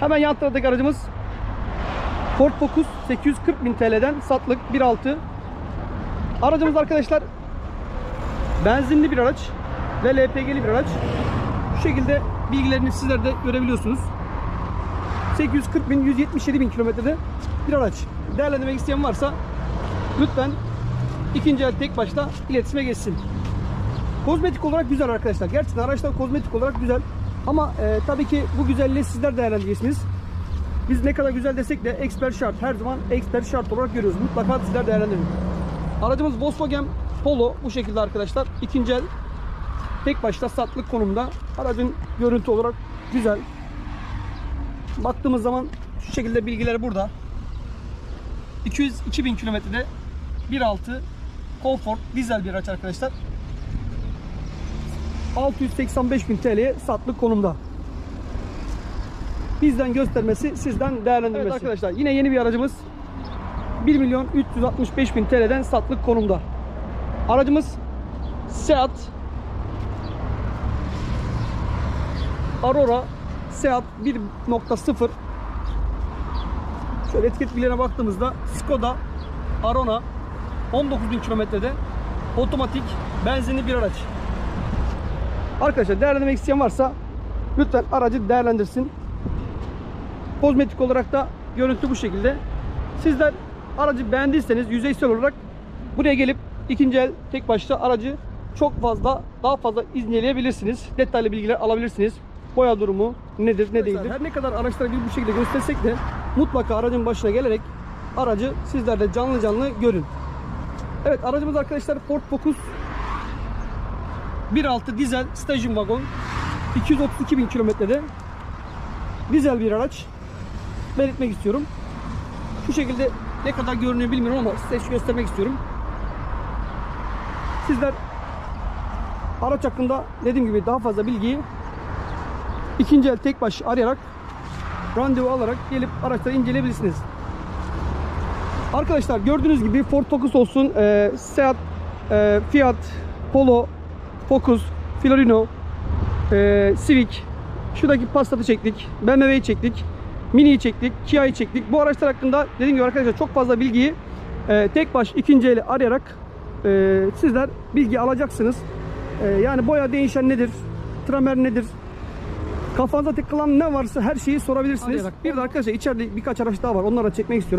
Hemen yan taraftaki aracımız Ford Focus 840 bin TL'den satlık 1.6. Aracımız arkadaşlar benzinli bir araç ve LPG'li bir araç. Şu şekilde bilgilerini sizler de görebiliyorsunuz. 840 bin 177 bin kilometrede bir araç. Değerlendirmek isteyen varsa lütfen ikinci el tek başta iletişime geçsin. Kozmetik olarak güzel arkadaşlar. Gerçekten araçlar kozmetik olarak güzel. Ama e, tabii ki bu güzelliği sizler değerlendireceksiniz. Biz ne kadar güzel desek de expert şart. Her zaman expert şart olarak görüyoruz. Mutlaka sizler değerlendirin. Aracımız Volkswagen Polo bu şekilde arkadaşlar. İkinci el tek başta satlık konumda. Aracın görüntü olarak güzel. Baktığımız zaman şu şekilde bilgileri burada. 202 bin kilometrede 1.6 Comfort dizel bir araç arkadaşlar. 685 bin TL'ye satlık konumda. Bizden göstermesi, sizden değerlendirmesi. Evet arkadaşlar yine yeni bir aracımız 1 milyon 365 bin TL'den satlık konumda. Aracımız Seat Aurora Seat 1.0 Şöyle etiket bilgilerine baktığımızda Skoda Arona 19 bin kilometrede otomatik benzinli bir araç. Arkadaşlar değerlendirmek isteyen varsa lütfen aracı değerlendirsin. Kozmetik olarak da görüntü bu şekilde. Sizler aracı beğendiyseniz yüzeysel olarak buraya gelip ikinci el tek başta aracı çok fazla daha fazla izleyebilirsiniz. Detaylı bilgiler alabilirsiniz. Boya durumu nedir ne değildir. Her ne kadar araçları biz bu şekilde göstersek de mutlaka aracın başına gelerek aracı sizler de canlı canlı görün. Evet aracımız arkadaşlar Ford Focus 1.6 dizel station wagon 232 bin kilometrede dizel bir araç belirtmek istiyorum. Şu şekilde ne kadar görünüyor bilmiyorum ama size göstermek istiyorum. Sizler araç hakkında dediğim gibi daha fazla bilgiyi ikinci el tek baş arayarak randevu alarak gelip araçları inceleyebilirsiniz. Arkadaşlar gördüğünüz gibi Ford Focus olsun, e, Seat, e, Fiat, Polo, Focus, Fiorino, e, Civic, şuradaki Passat'ı çektik, BMW'yi çektik, Mini'yi çektik, Kia'yı çektik. Bu araçlar hakkında dediğim gibi arkadaşlar çok fazla bilgiyi e, tek baş ikinci eli arayarak e, sizler bilgi alacaksınız. E, yani boya değişen nedir, tramer nedir, kafanıza takılan ne varsa her şeyi sorabilirsiniz. Bir de arkadaşlar içeride birkaç araç daha var. Onları da çekmek istiyorum.